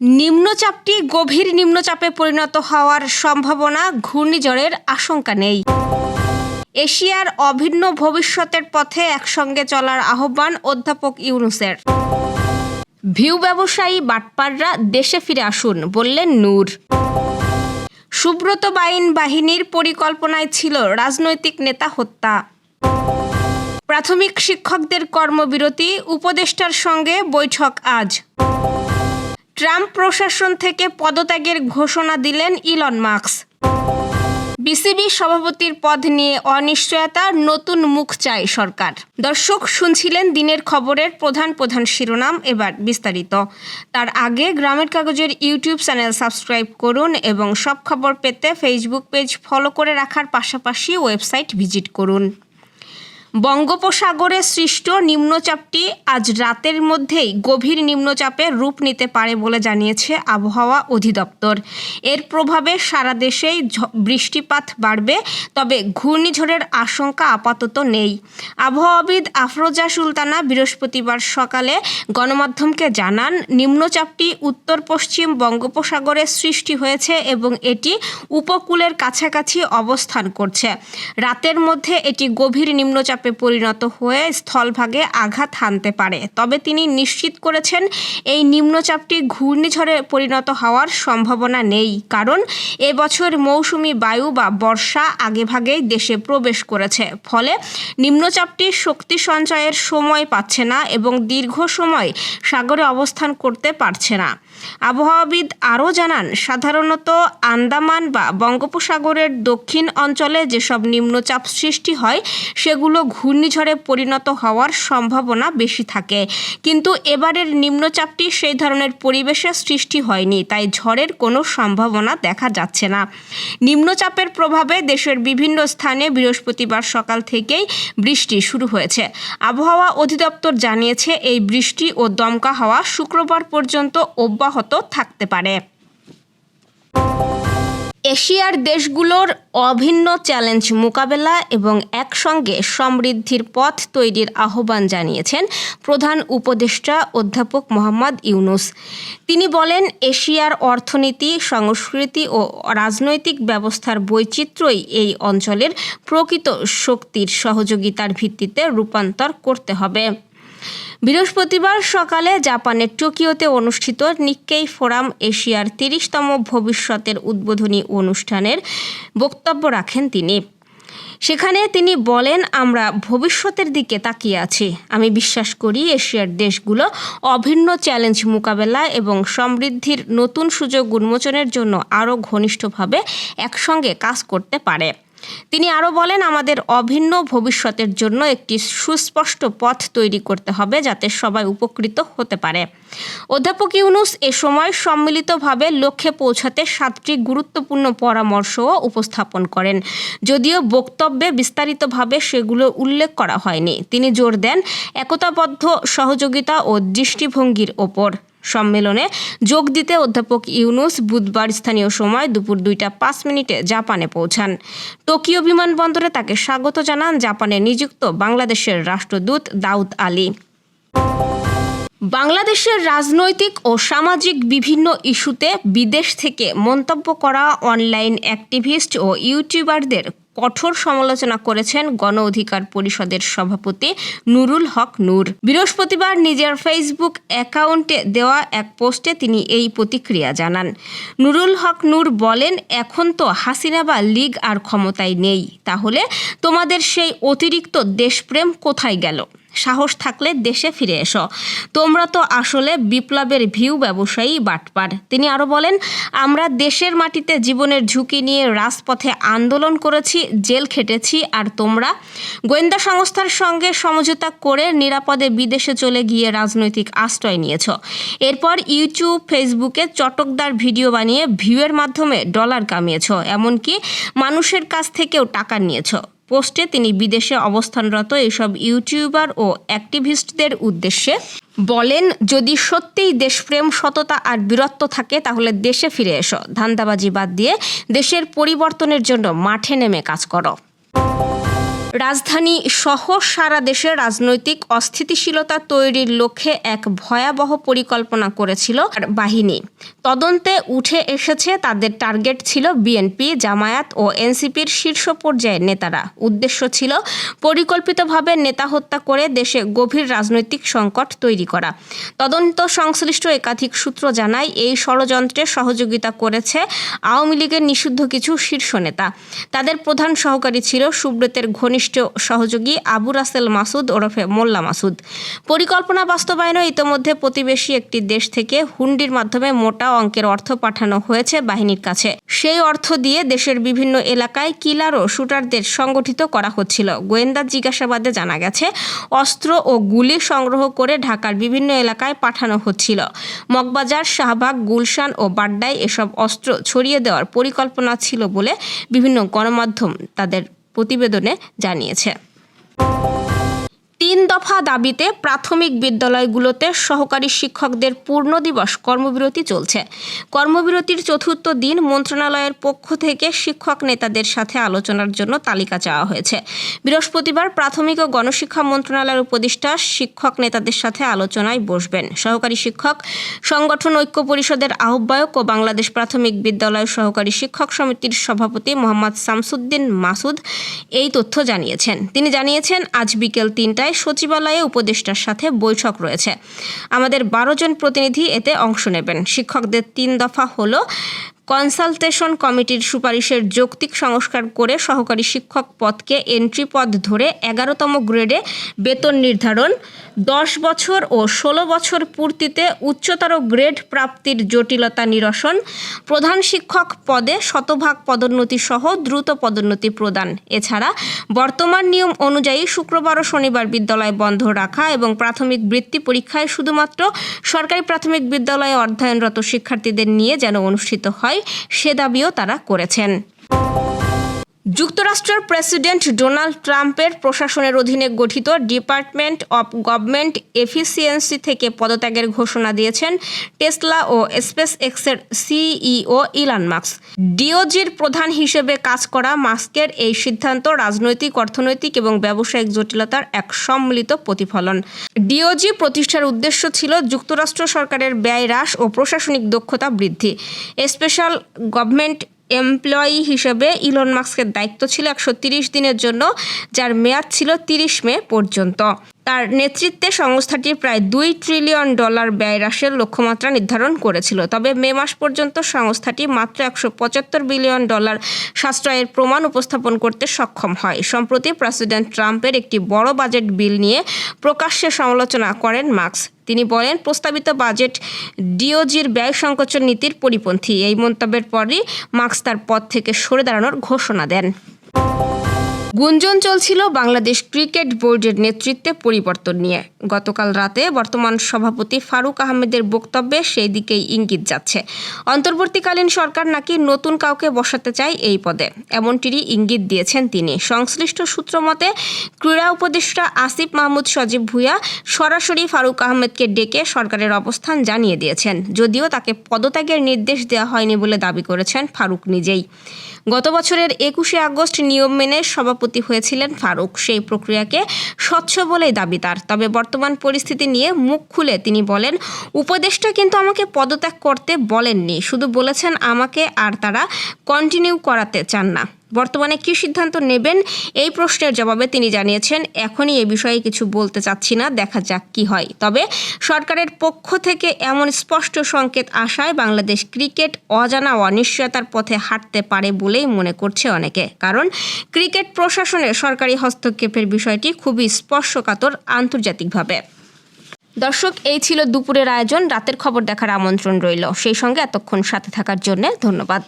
নিম্নচাপটি গভীর নিম্নচাপে পরিণত হওয়ার সম্ভাবনা ঘূর্ণিঝড়ের আশঙ্কা নেই। এশিয়ার অভিন্ন ভবিষ্যতের পথে একসঙ্গে চলার আহ্বান অধ্যাপক ইউনুসের। ভিউ ব্যবসায়ী বাটপাররা দেশে ফিরে আসুন, বললেন নূর। সুব্রত বাইন বাহিনীর পরিকল্পনায় ছিল রাজনৈতিক নেতা হত্যা। প্রাথমিক শিক্ষকদের কর্মবিরতি, উপদেষ্টার সঙ্গে বৈঠক আজ। ট্রাম্প প্রশাসন থেকে পদত্যাগের ঘোষণা দিলেন ইলন মার্কস বিসিবি সভাপতির পদ নিয়ে অনিশ্চয়তা, নতুন মুখ চাই সরকার। দর্শক, শুনছিলেন দিনের খবরের প্রধান প্রধান শিরোনাম এবার বিস্তারিত। তার আগে গ্রামের কাগজের ইউটিউব চ্যানেল সাবস্ক্রাইব করুন এবং সব খবর পেতে ফেসবুক পেজ ফলো করে রাখার পাশাপাশি ওয়েবসাইট ভিজিট করুন। বঙ্গোপসাগরে সৃষ্ট নিম্নচাপটি আজ রাতের মধ্যেই গভীর নিম্নচাপে রূপ নিতে পারে বলে জানিয়েছে আবহাওয়া অধিদপ্তর। এর প্রভাবে সারা দেশেই বৃষ্টিপাত বাড়বে, তবে ঘূর্ণিঝড়ের আশঙ্কা আপাতত নেই। আবহাওয়াবিদ আফরোজা সুলতানা বৃহস্পতিবার সকালে গণমাধ্যমকে জানান, নিম্নচাপটি উত্তর পশ্চিম বঙ্গোপসাগরে সৃষ্টি হয়েছে এবং এটি উপকূলের কাছাকাছি অবস্থান করছে। রাতের মধ্যে এটি গভীর নিম্নচাপে পরিণত হয়ে স্থলভাগে আঘাত হানতে পারে। তবে তিনি নিশ্চিত করেছেন, এই নিম্নচাপটি ঘূর্ণিঝড়ে পরিণত হওয়ার সম্ভাবনা নেই। কারণ এবছর মৌসুমি বায়ু বা বর্ষা আগেভাগেই দেশে প্রবেশ করেছে। ফলে নিম্নচাপটি শক্তি সঞ্চয়ের সময় পাচ্ছে না এবং দীর্ঘ সময় সাগরে অবস্থান করতে পারছে না। আবহাওয়াবিদ আরও জানান, সাধারণত আন্দামান বা বঙ্গোপসাগরের দক্ষিণ অঞ্চলে যেসব নিম্নচাপ সৃষ্টি হয়, সেগুলো ঘূর্ণিঝড়ে পরিণত হওয়ার সম্ভাবনা বেশি থাকে। কিন্তু এবারের নিম্নচাপটি সেই ধরনের পরিবেশে সৃষ্টি হয়নি, তাই ঝড়ের কোনো সম্ভাবনা দেখা যাচ্ছে না। নিম্নচাপের প্রভাবে দেশের বিভিন্ন স্থানে বৃহস্পতিবার সকাল থেকেই বৃষ্টি শুরু হয়েছে। আবহাওয়া অধিদপ্তর জানিয়েছে, এই বৃষ্টি ও দমকা হাওয়া শুক্রবার পর্যন্ত অব্যাহত থাকতে পারে। এশিয়ার দেশগুলোর অভিন্ন চ্যালেঞ্জ মোকাবেলা এবং একসঙ্গে সমৃদ্ধির পথ তৈরির আহ্বান জানিয়েছেন প্রধান উপদেষ্টা অধ্যাপক মোহাম্মদ ইউনুস। তিনি বলেন, এশিয়ার অর্থনীতি, সংস্কৃতি ও রাজনৈতিক ব্যবস্থার বৈচিত্র্যই এই অঞ্চলের প্রকৃত শক্তির সহযোগিতার ভিত্তিতে রূপান্তর করতে হবে। বৃহস্পতিবার সকালে জাপানের টোকিওতে অনুষ্ঠিত নিক্কেই ফোরাম এশিয়ার তিরিশতম ভবিষ্যতের উদ্বোধনী অনুষ্ঠানের বক্তব্য রাখেন তিনি। সেখানে তিনি বলেন, আমরা ভবিষ্যতের দিকে তাকিয়ে আছি। আমি বিশ্বাস করি এশিয়ার দেশগুলো অভিন্ন চ্যালেঞ্জ মোকাবেলা এবং সমৃদ্ধির নতুন সুযোগ উন্মোচনের জন্য আরও ঘনিষ্ঠভাবে একসঙ্গে কাজ করতে পারে। তিনি আরও বলেন, আমাদের অভিন্ন ভবিষ্যতের জন্য একটি সুস্পষ্ট পথ তৈরি করতে হবে যাতে সবাই উপকৃত হতে পারে। অধ্যাপক ইউনুস এ সময় সম্মিলিতভাবে লক্ষ্যে পৌঁছাতে সাতটি গুরুত্বপূর্ণ পরামর্শও উপস্থাপন করেন। যদিও বক্তব্যে বিস্তারিতভাবে সেগুলো উল্লেখ করা হয়নি। তিনি জোর দেন, একতাবদ্ধ সহযোগিতা ও দৃষ্টিভঙ্গির ওপর। সম্মেলনে যোগ দিতে অধ্যাপক ইউনুস বুধবার স্থানীয় সময় দুপুর দুইটা পাঁচ মিনিটে জাপানে পৌঁছান। টোকিও বিমানবন্দরে তাকে স্বাগত জানান জাপানে নিযুক্ত বাংলাদেশের রাষ্ট্রদূত দাউদ আলী। বাংলাদেশের রাজনৈতিক ও সামাজিক বিভিন্ন ইস্যুতে বিদেশ থেকে মন্তব্য করা অনলাইন অ্যাক্টিভিস্ট ও ইউটিউবারদের কঠোর সমালোচনা করেছেন গণ অধিকার পরিষদের সভাপতি নুরুল হক নূর। বৃহস্পতিবার নিজের ফেসবুক অ্যাকাউন্টে দেওয়া এক পোস্টে তিনি এই প্রতিক্রিয়া জানান। নুরুল হক নূর বলেন, এখন তো হাসিনা বা লীগ আর ক্ষমতায় নেই। তাহলে তোমাদের সেই অতিরিক্ত দেশপ্রেম কোথায় গেল? সাহস থাকলে দেশে ফিরে এসো। তোমরা তো আসলে বিপ্লবের ভিউ ব্যবসায়ী বাটপার। তিনি আরও বলেন, আমরা দেশের মাটিতে জীবনের ঝুঁকি নিয়ে রাজপথে আন্দোলন করেছি, জেল খেটেছি, আর তোমরা গোয়েন্দা সংস্থার সঙ্গে সমঝোতা করে নিরাপদে বিদেশে চলে গিয়ে রাজনৈতিক আশ্রয় নিয়েছ। এরপর ইউটিউব, ফেসবুকে চটকদার ভিডিও বানিয়ে ভিউয়ের মাধ্যমে ডলার কামিয়েছ, এমনকি মানুষের কাছ থেকেও টাকা নিয়েছ। পোস্টে তিনি বিদেশে অবস্থানরত এসব ইউটিউবার ও অ্যাক্টিভিস্টদের উদ্দেশ্যে বলেন, যদি সত্যিই দেশপ্রেম, সততা আর বীরত্ব থাকে, তাহলে দেশে ফিরে এসো। ধান্দাবাজি বাদ দিয়ে দেশের পরিবর্তনের জন্য মাঠে নেমে কাজ করো। রাজধানী সহ সারা দেশে রাজনৈতিক অস্থিতিশীলতা তৈরির লক্ষ্যে এক ভয়াবহ পরিকল্পনা করেছিল বাহিনী। তদন্তে উঠে এসেছে তাদের টার্গেট ছিল বিএনপি, জামায়াত ও এনসিপির শীর্ষ পর্যায়ের নেতারা। উদ্দেশ্য ছিল পরিকল্পিতভাবে নেতা হত্যা করে দেশে গভীর রাজনৈতিক সংকট তৈরি করা। তদন্ত সংশ্লিষ্ট একাধিক সূত্র জানায়, এই ষড়যন্ত্রে সহযোগিতা করেছে আওয়ামী লীগের নিষিদ্ধ কিছু শীর্ষ নেতা। তাদের প্রধান সহকারী ছিল সুব্রতের ঘনিষ্ঠ সহযোগী আবু রাসেল মাসুদ ওরফে মোল্লা মাসুদ। পরিকল্পনা বাস্তবায়নে ইতোমধ্যে প্রতিবেশী একটি দেশ থেকে হুন্ডির মাধ্যমে মোটা অঙ্কের অর্থ পাঠানো হয়েছে বাহিনীর কাছে। সেই অর্থ দিয়ে দেশের বিভিন্ন এলাকায় কিলার ও শুটারদের সংগঠিত করা হচ্ছিল। গোয়েন্দা জিজ্ঞাসাবাদে জানা গেছে, অস্ত্র ও গুলি সংগ্রহ করে ঢাকার বিভিন্ন এলাকায় পাঠানো হচ্ছিল। মগবাজার, শাহবাগ, গুলশান ও বাড্ডায় এসব অস্ত্র ছড়িয়ে দেওয়ার পরিকল্পনা ছিল বলে বিভিন্ন গণমাধ্যম তাদের প্রতিবেদনে জানিয়েছে। তিন দফা দাবিতে প্রাথমিক বিদ্যালয়গুলোতে সহকারী শিক্ষকদের পূর্ণ দিবস কর্মবিরতি চলছে। কর্মবিরতির চতুর্থ দিন মন্ত্রণালয়ের পক্ষ থেকে শিক্ষক নেতাদের সাথে আলোচনার জন্য তালিকা চাওয়া হয়েছে। বৃহস্পতিবার প্রাথমিক ও গণশিক্ষা মন্ত্রণালয়ের উপদেষ্টা শিক্ষক নেতাদের সাথে আলোচনায় বসবেন। সহকারী শিক্ষক, সংগঠন ঐক্য পরিষদের আহ্বায়ক ও বাংলাদেশ প্রাথমিক বিদ্যালয় সহকারী শিক্ষক সমিতির সভাপতি মোহাম্মদ শামসুদ্দিন মাসুদ এই তথ্য জানিয়েছেন। তিনি জানিয়েছেন, আজ বিকেল তিনটায় সচিবালয়ে উপদেষ্টার সাথে বৈঠক রয়েছে। আমাদের বারো জন প্রতিনিধি এতে অংশ নেবেন। শিক্ষকদের তিন দফা হলো কনসালটেশন কমিটির সুপারিশের যৌক্তিক সংস্কার করে সহকারী শিক্ষক পদকে এন্ট্রি পদ ধরে এগারোতম গ্রেডে বেতন নির্ধারণ, দশ বছর ও ষোলো বছর পূর্তিতে উচ্চতর গ্রেড প্রাপ্তির জটিলতা নিরসন, প্রধান শিক্ষক পদে শতভাগ পদোন্নতি সহ দ্রুত পদোন্নতি প্রদান। এছাড়া বর্তমান নিয়ম অনুযায়ী শুক্রবার ও শনিবার বিদ্যালয় বন্ধ রাখা এবং প্রাথমিক বৃত্তি পরীক্ষায় শুধুমাত্র সরকারি প্রাথমিক বিদ্যালয়ে অধ্যয়নরত শিক্ষার্থীদের নিয়ে যেন অনুষ্ঠিত হয় সে দাবিও তারা করেছেন। যুক্তরাষ্ট্রের প্রেসিডেন্ট ডোনাল্ড ট্রাম্পের প্রশাসনের অধীনে গঠিত ডিপার্টমেন্ট অব গভর্নমেন্ট এফিসিয়েন্সি থেকে পদত্যাগের ঘোষণা দিয়েছেন টেসলা ও স্পেস এক্সের সিইও ইলান মাস্ক। ডিওজির প্রধান হিসেবে কাজ করা মাস্কের এই সিদ্ধান্ত রাজনৈতিক, অর্থনৈতিক এবং ব্যবসায়িক জটিলতার এক সম্মিলিত প্রতিফলন। ডিওজি প্রতিষ্ঠার উদ্দেশ্য ছিল যুক্তরাষ্ট্র সরকারের ব্যয় হ্রাস ও প্রশাসনিক দক্ষতা বৃদ্ধি। স্পেশাল গভর্নমেন্ট এমপ্লয়ি হিসেবে ইলন মাস্কের দায়িত্ব ছিল একশো দিনের জন্য, যার মেয়াদ ছিল তিরিশ মে পর্যন্ত। তার নেতৃত্বে সংস্থাটি প্রায় দুই ট্রিলিয়ন ডলার ব্যয় হ্রাসের লক্ষ্যমাত্রা নির্ধারণ করেছিল। তবে মে মাস পর্যন্ত সংস্থাটি মাত্র একশো পঁচাত্তর বিলিয়ন ডলার সাশ্রয়ের প্রমাণ উপস্থাপন করতে সক্ষম হয়। সম্প্রতি প্রেসিডেন্ট ট্রাম্পের একটি বড় বাজেট বিল নিয়ে প্রকাশ্যে সমালোচনা করেন মার্কস। তিনি বলেন, প্রস্তাবিত বাজেট ডিওজির ব্যয় সংকোচন নীতির পরিপন্থী। এই মন্তব্যের পরই মার্কস তার পদ থেকে সরে দাঁড়ানোর ঘোষণা দেন। গুঞ্জন চলছিল বাংলাদেশ ক্রিকেট বোর্ডের নেতৃত্বে পরিবর্তন নিয়ে। গতকাল রাতে বর্তমান সভাপতি ফারুক আহমেদের বক্তব্যে সেই দিকেই ইঙ্গিত যাচ্ছে। অন্তর্বর্তীকালীন সরকার নাকি নতুন কাউকে বসাতে চায় এই পদে। এমনটিরই ইঙ্গিত দিয়েছেন তিনি। সংশ্লিষ্ট সূত্র মতে, ক্রীড়া উপদেষ্টা আসিফ মাহমুদ সজীব ভুঁইয়া সরাসরি ফারুক আহমেদকে ডেকে সরকারের অবস্থান জানিয়ে দিয়েছেন, যদিও তাকে পদত্যাগের নির্দেশ দেওয়া হয়নি বলে দাবি করেছেন ফারুক নিজেই। গত বছরের একুশে আগস্ট নিয়ম মেনে সভাপতি হয়েছিলেন ফারুক। সেই প্রক্রিয়াকে স্বচ্ছ বলেই দাবি তার। তবে বর্তমান পরিস্থিতি নিয়ে মুখ খুলে তিনি বলেন, উপদেষ্টা কিন্তু আমাকে পদত্যাগ করতে বলেননি। শুধু বলেছেন আমাকে আর তারা কন্টিনিউ করাতে চান না। বর্তমানে কী সিদ্ধান্ত নেবেন? এই প্রশ্নের জবাবে তিনি জানিয়েছেন, এখনই এ বিষয়ে কিছু বলতে চাচ্ছি না, দেখা যাক কি হয়। তবে সরকারের পক্ষ থেকে এমন স্পষ্ট সংকেত আসায় বাংলাদেশ ক্রিকেট অজানা অনিশ্চয়তার পথে হাঁটতে পারে বলেই মনে করছে অনেকে। কারণ ক্রিকেট প্রশাসনের সরকারি হস্তক্ষেপের বিষয়টি খুবই স্পর্শকাতর আন্তর্জাতিকভাবে। দর্শক, এই ছিল দুপুরের আয়োজন। রাতের খবর দেখার আমন্ত্রণ রইল। সেই সঙ্গে এতক্ষণ সাথে থাকার জন্য ধন্যবাদ।